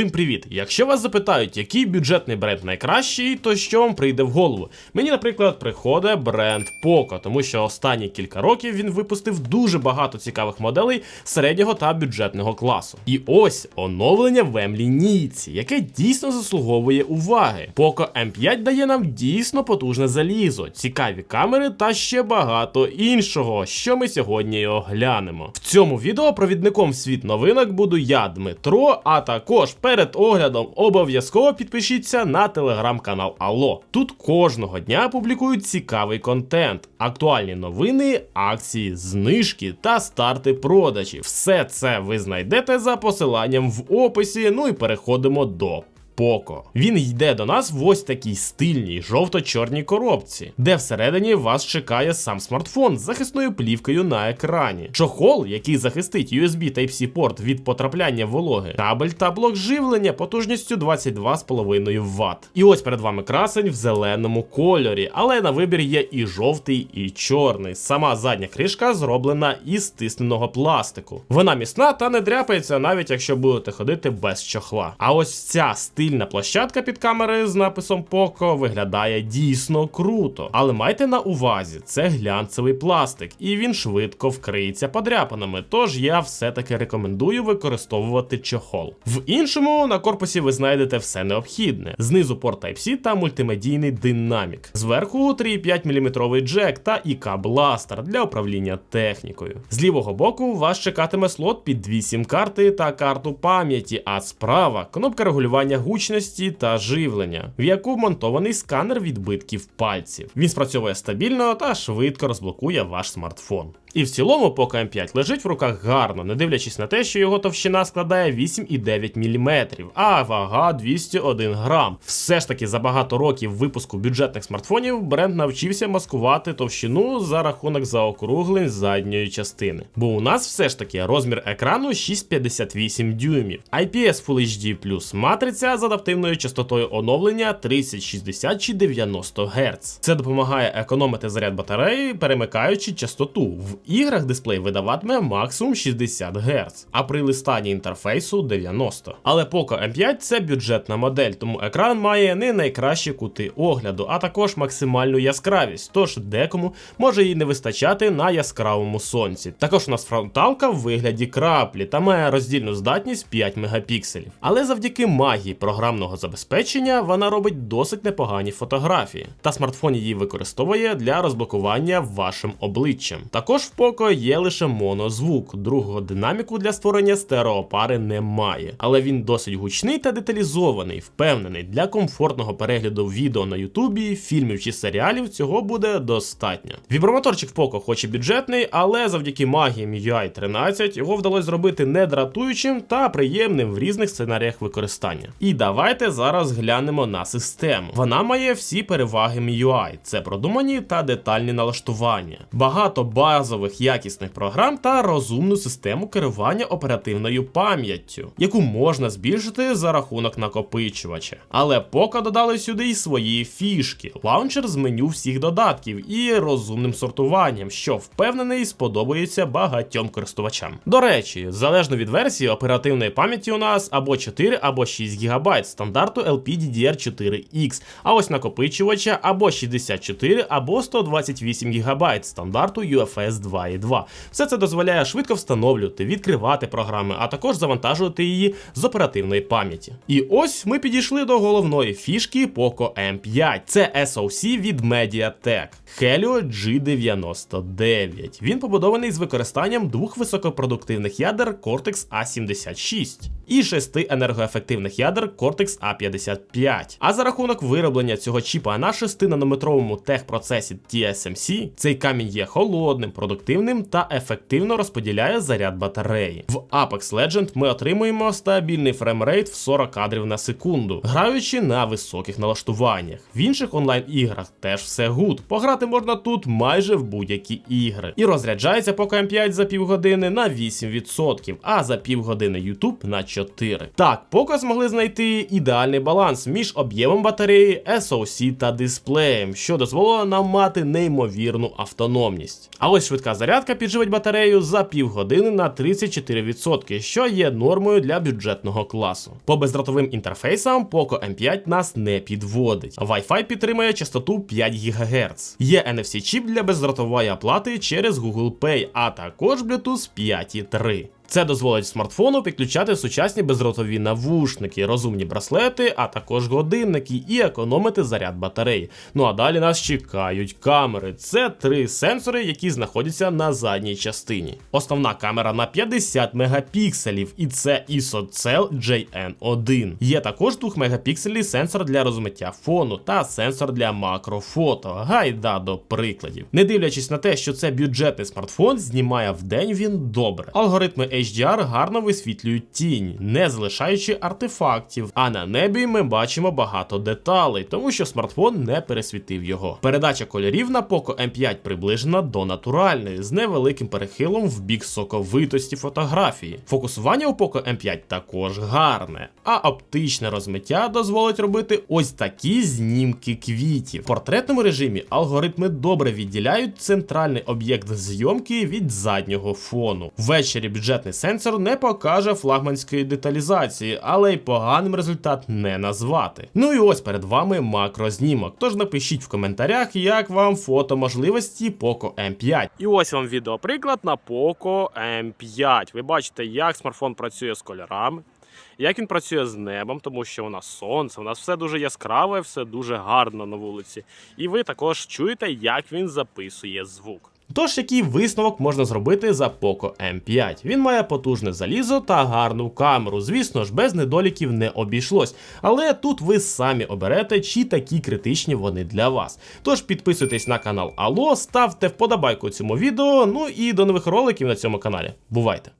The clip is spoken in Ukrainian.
Всім привіт! Якщо вас запитають, який бюджетний бренд найкращий, то що вам прийде в голову? Мені, наприклад, приходить бренд Poco, тому що останні кілька років він випустив дуже багато цікавих моделей середнього та бюджетного класу. І ось оновлення в М-лінійці, яке дійсно заслуговує уваги. Poco M5 дає нам дійсно потужне залізо, цікаві камери та ще багато іншого, що ми сьогодні і оглянемо. В цьому відео провідником світ новинок буду я, Дмитро, а також перед оглядом обов'язково підпишіться на телеграм-канал Алло. Тут кожного дня публікують цікавий контент, актуальні новини, акції, знижки та старти продажів. Все це ви знайдете за посиланням в описі. Ну і переходимо до Поко. Він йде до нас в ось такій стильній жовто-чорній коробці, де всередині вас чекає сам смартфон з захисною плівкою на екрані, чохол, який захистить USB Type-C порт від потрапляння вологи, кабель та блок живлення потужністю 22,5 Вт. І ось перед вами красень в зеленому кольорі, але на вибір є і жовтий, і чорний. Сама задня кришка зроблена із стисненого пластику. Вона міцна та не дряпається, навіть якщо будете ходити без чохла. А ось ця стильна площадка під камери з написом Poco виглядає дійсно круто. Але майте на увазі, це глянцевий пластик, і він швидко вкриється подряпинами. Тож я все-таки рекомендую використовувати чохол. В іншому на корпусі ви знайдете все необхідне: знизу порт Type-C та мультимедійний динамік. Зверху 3,5 мм джек та ік бластер для управління технікою. З лівого боку вас чекатиме слот під дві сім-карти та карту пам'яті, а справа кнопка регулювання гучності та живлення, в яку вмонтований сканер відбитків пальців. Він спрацьовує стабільно та швидко розблокує ваш смартфон. І в цілому Poco M5 лежить в руках гарно, не дивлячись на те, що його товщина складає 8,9 мм, а вага 201 грам. Все ж таки за багато років випуску бюджетних смартфонів бренд навчився маскувати товщину за рахунок заокруглень задньої частини. Бо у нас все ж таки розмір екрану 6,58 дюймів, IPS Full HD матриця з адаптивною частотою оновлення 30, 60 чи 90 Гц. Це допомагає економити заряд батареї, перемикаючи частоту. В іграх дисплей видаватиме максимум 60 Гц, а при листанні інтерфейсу 90. Але Poco M5 це бюджетна модель, тому екран має не найкращі кути огляду, а також максимальну яскравість, тож декому може їй не вистачати на яскравому сонці. Також у нас фронталка в вигляді краплі та має роздільну здатність 5 мегапікселів. Але завдяки магії програмного забезпечення вона робить досить непогані фотографії, та смартфон її використовує для розблокування вашим обличчям. Також Poco є лише монозвук, другого динаміку для створення стереопари немає, але він досить гучний та деталізований, впевнений, для комфортного перегляду відео на Ютубі, фільмів чи серіалів цього буде достатньо. Вібромоторчик Poco хоч і бюджетний, але завдяки магії MIUI 13 його вдалося зробити не дратуючим та приємним в різних сценаріях використання. І давайте зараз глянемо на систему. Вона має всі переваги MIUI. це продумані та детальні налаштування, багато базових якісних програм та розумну систему керування оперативною пам'яттю, яку можна збільшити за рахунок накопичувача. Але поки додали сюди й свої фішки, лаунчер з меню всіх додатків і розумним сортуванням, що впевнений сподобається багатьом користувачам. До речі, залежно від версії оперативної пам'яті у нас або 4, або 6 ГБ стандарту LPDDR4X, а ось накопичувача або 64, або 128 ГБ стандарту UFS 2.2. Все це дозволяє швидко встановлювати, відкривати програми, а також завантажувати її з оперативної пам'яті. І ось ми підійшли до головної фішки Poco M5. Це SoC від Mediatek Helio G99. Він побудований з використанням двох високопродуктивних ядер Cortex A76 і шести енергоефективних ядер Cortex A55. А за рахунок вироблення цього чіпа на 6-нанометровому техпроцесі TSMC, цей камінь є холодним, продуктивним та ефективно розподіляє заряд батареї. В Apex Legend ми отримуємо стабільний фреймрейт в 40 кадрів на секунду, граючи на високих налаштуваннях. В інших онлайн-іграх теж все гуд. Пограти можна тут майже в будь-які ігри. І розряджається по М5 за півгодини на 8%, а за півгодини YouTube на 4. Так, поки змогли знайти ідеальний баланс між об'ємом батареї, SoC та дисплеєм, що дозволило нам мати неймовірну автономність. А ось швидка швидка зарядка підживить батарею за півгодини на 34%, що є нормою для бюджетного класу. По бездротовим інтерфейсам Poco M5 нас не підводить. Wi-Fi підтримує частоту 5 ГГц. Є NFC чіп для бездротової оплати через Google Pay, а також Bluetooth 5.3. Це дозволить смартфону підключати сучасні бездротові навушники, розумні браслети, а також годинники і економити заряд батареї. Ну а далі нас чекають камери. Це три сенсори, які знаходяться на задній частині. Основна камера на 50 мегапікселів, і це ISOCELL JN1. Є також 2 мегапіксельний сенсор для розмиття фону та сенсор для макрофото. Гайда до прикладів. Не дивлячись на те, що це бюджетний смартфон, знімає вдень він добре. Алгоритми HDR гарно висвітлюють тінь, не залишаючи артефактів. А на небі ми бачимо багато деталей, тому що смартфон не пересвітив його. Передача кольорів на Poco M5 приближена до натуральної, з невеликим перехилом в бік соковитості фотографії. Фокусування у Poco M5 також гарне, а оптичне розмиття дозволить робити ось такі знімки квітів. В портретному режимі алгоритми добре відділяють центральний об'єкт зйомки від заднього фону. Ввечері бюджетний сенсор не покаже флагманської деталізації, але й поганим результат не назвати. Ну і ось перед вами макрознімок. Тож напишіть в коментарях, як вам фото можливості Poco M5. І ось вам відеоприклад на Poco M5. Ви бачите, як смартфон працює з кольорами. Як він працює з небом, тому що у нас сонце, у нас все дуже яскраве, все дуже гарно на вулиці. І ви також чуєте, як він записує звук. Тож, який висновок можна зробити за Poco M5? Він має потужне залізо та гарну камеру. Звісно ж, без недоліків не обійшлось. Але тут ви самі оберете, чи такі критичні вони для вас. Тож підписуйтесь на канал Алло, ставте вподобайку цьому відео. Ну і до нових роликів на цьому каналі. Бувайте!